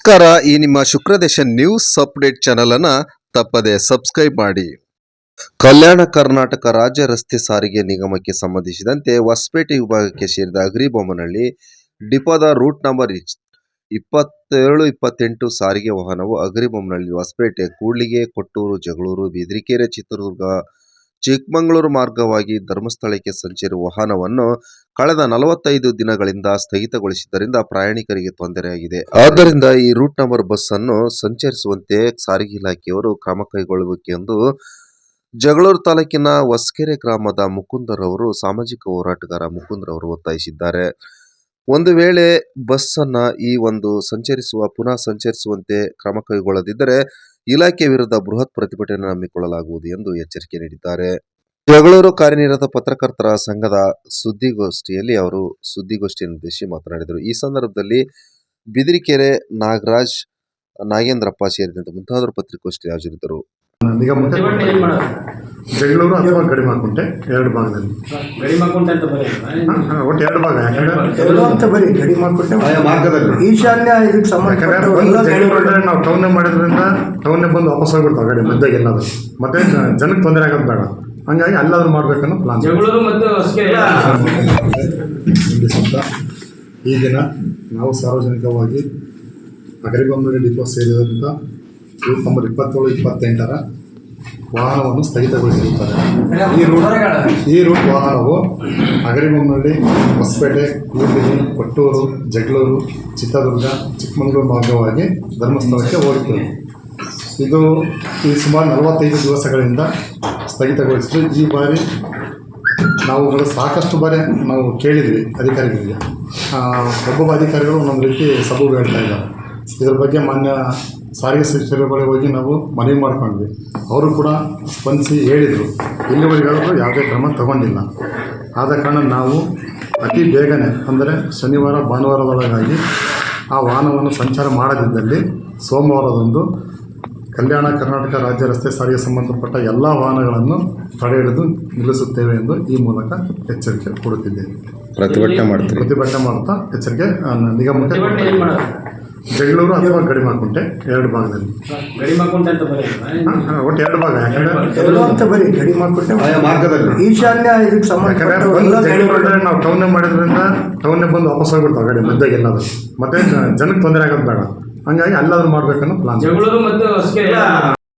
ನಮಸ್ಕಾರ. ಈ ನಿಮ್ಮ ಶುಕ್ರದೇಶ ನ್ಯೂಸ್ ಅಪ್ಡೇಟ್ ಚಾನಲ್ ಅನ್ನ ತಪ್ಪದೆ ಸಬ್ಸ್ಕ್ರೈಬ್ ಮಾಡಿ. ಕಲ್ಯಾಣ ಕರ್ನಾಟಕ ರಾಜ್ಯ ರಸ್ತೆ ಸಾರಿಗೆ ನಿಗಮಕ್ಕೆ ಸಂಬಂಧಿಸಿದಂತೆ ಹೊಸಪೇಟೆ ವಿಭಾಗಕ್ಕೆ ಸೇರಿದ ಅಗ್ರಿಬೊಮ್ಮನಹಳ್ಳಿ ಡಿಪೋದ ರೂಟ್ ನಂಬರ್ ಇಪ್ಪತ್ತೇಳು, ಇಪ್ಪತ್ತೆಂಟು ಸಾರಿಗೆ ವಾಹನವು ಅಗ್ರಿಬೊಮ್ಮನಹಳ್ಳಿ ಹೊಸಪೇಟೆ, ಕೂಡ್ಲಿಗೆ, ಕೊಟ್ಟೂರು, ಜಗಳೂರು, ಬಿದ್ರಿಕೆರೆ, ಚಿತ್ರದುರ್ಗ ಚಿಕ್ಕಮಗಳೂರು ಮಾರ್ಗವಾಗಿ ಧರ್ಮಸ್ಥಳಕ್ಕೆ ಸಂಚರಿಸುವ ವಾಹನವನ್ನು ಕಳೆದ ನಲವತ್ತೈದು ದಿನಗಳಿಂದ ಸ್ಥಗಿತಗೊಳಿಸಿದ್ದರಿಂದ ಪ್ರಯಾಣಿಕರಿಗೆ ತೊಂದರೆಯಾಗಿದೆ. ಆದ್ದರಿಂದ ಈ ರೂಟ್ ನಂಬರ್ ಬಸ್ ಅನ್ನು ಸಂಚರಿಸುವಂತೆ ಸಾರಿಗೆ ಇಲಾಖೆಯವರು ಕ್ರಮ ಕೈಗೊಳ್ಳಬೇಕೆಂದು ಜಗಳೂರು ತಾಲೂಕಿನ ಹೊಸಕೆರೆ ಗ್ರಾಮದ ಮುಕುಂದರವರು, ಸಾಮಾಜಿಕ ಹೋರಾಟಗಾರ ಮುಕುಂದರವರು ಒತ್ತಾಯಿಸಿದ್ದಾರೆ. ಒಂದು ವೇಳೆ ಬಸ್ ಅನ್ನ ಈ ಒಂದು ಸಂಚರಿಸುವ, ಪುನಃ ಸಂಚರಿಸುವಂತೆ ಕ್ರಮ ಕೈಗೊಳ್ಳದಿದ್ದರೆ ಇಲಾಖೆ ವಿರುದ್ಧ ಬೃಹತ್ ಪ್ರತಿಭಟನೆ ಹಮ್ಮಿಕೊಳ್ಳಲಾಗುವುದು ಎಂದು ಎಚ್ಚರಿಕೆ ನೀಡಿದ್ದಾರೆ. ಜಗಳೂರು ಕಾರ್ಯನಿರತ ಪತ್ರಕರ್ತರ ಸಂಘದ ಸುದ್ದಿಗೋಷ್ಠಿಯಲ್ಲಿ ಅವರು ಸುದ್ದಿಗೋಷ್ಠಿಯನ್ನು ಉದ್ದೇಶಿಸಿ ಮಾತನಾಡಿದರು. ಈ ಸಂದರ್ಭದಲ್ಲಿ ಬಿದಿರಿಕೆರೆ ನಾಗರಾಜ್ ನಾಗೇಂದ್ರಪ್ಪ ಸೇರಿದಂತೆ ಮುಂತಾದವರು ಪತ್ರಿಕೋಷ್ಠಿ ಹಾಜರಿದ್ದರು. ಮಾಡ್ಕೊಂಡೆ ಅಥವಾ ಗಡಿಮಾಕುಂಟೆ ಎರಡು ಭಾಗದಲ್ಲಿ. ಗಡಿ ಮಕ್ಕುಂಟ ಅಂತ ಒಟ್ಟು ಎರಡು ಭಾಗ. ಎಲ್ಲೋ ಅಂತ ಬರೀ ಗಡಿ ಮಾಡ್ಕೊಟ್ಟೆ ಮಾರ್ಗದಲ್ಲಿ. ಈಶಾನ್ಯ ಇದಕ್ಕೆ ಸಂಬಂಧ ನಾವು ಟೌನ್ ಮಾಡಿದ್ರಿಂದ ಟೌನ್ ಬಂದು ವಾಪಸ್ ಹೋಗ್ಬಿಡ್ತಾವೆ ಗಾಡಿ ಮಧ್ಯೆ ಎಲ್ಲಾದ್ರು. ಮತ್ತೆ ಜನಕ್ಕೆ ತೊಂದರೆ ಆಗೋದು ಬೇಡ. ಹಂಗಾಗಿ ಅಲ್ಲಾದ್ರೂ ಮಾಡ್ಬೇಕನ್ನೋ ಪ್ಲಾನ್ ಈ ದಿನ ನಾವು ಸಾರ್ವಜನಿಕವಾಗಿ ಅಗರಿಬೊಮ್ಮನಹಳ್ಳಿ ಡಿಪೋ ಸೇರಿದಂಥ ನಂಬರ್ ಇಪ್ಪತ್ತೇಳು ಇಪ್ಪತ್ತೆಂಟರ ವಾಹನವನ್ನು ಸ್ಥಗಿತಗೊಳಿಸಿರುತ್ತಾರೆ. ಈ ರೂಟ್ ಈ ರೂಟ್ ವಾಹನವು ಅಗರಿಬೊಮ್ಮನಹಳ್ಳಿ ಹೊಸಪೇಟೆ ಕೂಡ್ಲಿಗಿ ಕೊಟ್ಟೂರು ಜಗಳೂರು, ಚಿತ್ರದುರ್ಗ, ಚಿಕ್ಕಮಗಳೂರು ಮಾರ್ಗವಾಗಿ ಧರ್ಮಸ್ಥಳಕ್ಕೆ ಹೋಗುತ್ತದೆ. ಇದು ಈ ಸುಮಾರು ನಲವತ್ತೈದು ದಿವಸಗಳಿಂದ ಸ್ಥಗಿತಗೊಳಿಸಿದ್ರು ಈ ಬಾರಿ ನಾವುಗಳು ಸಾಕಷ್ಟು ಬಾರಿ ನಾವು ಕೇಳಿದ್ವಿ ಅಧಿಕಾರಿಗಳಿಗೆ. ಒಬ್ಬೊಬ್ಬ ಅಧಿಕಾರಿಗಳು ಒಂದೊಂದು ರೀತಿ ಸಬೂಬು ಹೇಳ್ತಾ ಇದ್ದಾರೆ. ಇದ್ರ ಬಗ್ಗೆ ಮಾನ್ಯ ಸಾರಿಗೆ ಸಚಿವರ ಬಳಿ ಹೋಗಿ ನಾವು ಮನವಿ ಮಾಡ್ಕೊಂಡ್ವಿ. ಅವರು ಕೂಡ ಸ್ಪಂದಿಸಿ ಹೇಳಿದರು. ಇಲ್ಲಿವರೆಗಾದರೂ ಯಾವುದೇ ಕ್ರಮ ತಗೊಂಡಿಲ್ಲ. ಆದ ಕಾರಣ ನಾವು ಅತಿ ಬೇಗನೆ ಅಂದರೆ ಶನಿವಾರ ಭಾನುವಾರದೊಳಗಾಗಿ ಆ ವಾಹನವನ್ನು ಸಂಚಾರ ಮಾಡದಿದ್ದಲ್ಲಿ ಸೋಮವಾರದಂದು ಕಲ್ಯಾಣ ಕರ್ನಾಟಕ ರಾಜ್ಯ ರಸ್ತೆ ಸಾರಿಗೆ ಸಂಬಂಧಪಟ್ಟ ಎಲ್ಲ ವಾಹನಗಳನ್ನು ತಡೆ ಹಿಡಿದು ನಿಲ್ಲಿಸುತ್ತೇವೆ ಎಂದು ಈ ಮೂಲಕ ಎಚ್ಚರಿಕೆ ಕೊಡುತ್ತಿದ್ದೇವೆ. ಪ್ರತಿಭಟನೆ ಮಾಡ್ತೀವಿ ಪ್ರತಿಭಟನೆ ಮಾಡ್ತಾ ಎಚ್ಚರಿಕೆ ನಿಗಮಕ್ಕೆ ಜಗಳೂರು ಅಥವಾ ಗಡಿಮಾಕುಂಟೆ ಎರಡು ಭಾಗದಲ್ಲಿ. ಒಟ್ಟು ಎರಡು ಭಾಗ. ಯಾಕಂದ್ರೆ ಎಲ್ಲೋ ಅಂತ ಬರೀ ಗಡಿ ಮಾಡ್ಕೊಟ್ಟೆ ಮಾರ್ಗದಲ್ಲಿ. ಈಶಾನ್ಯ ಇದಕ್ಕೆ ಸಂಬಂಧ ನಾವು ಟೌನ್ ಮಾಡಿದ್ರಿಂದ ಟೌನ್ ಬಂದು ವಾಪಸ್ ಹೋಗ್ಬಿಡ್ತಾವೆ ಗಾಡಿ ಮಧ್ಯೆ ಎಲ್ಲಾದ್ರು. ಮತ್ತೆ ಜನಕ್ಕೆ ತೊಂದರೆ ಆಗೋದು ಬೇಡ. ಹಂಗಾಗಿ ಅಲ್ಲಾದ್ರೂ ಮಾಡ್ಬೇಕನ್ನೋ ಪ್ಲಾನ್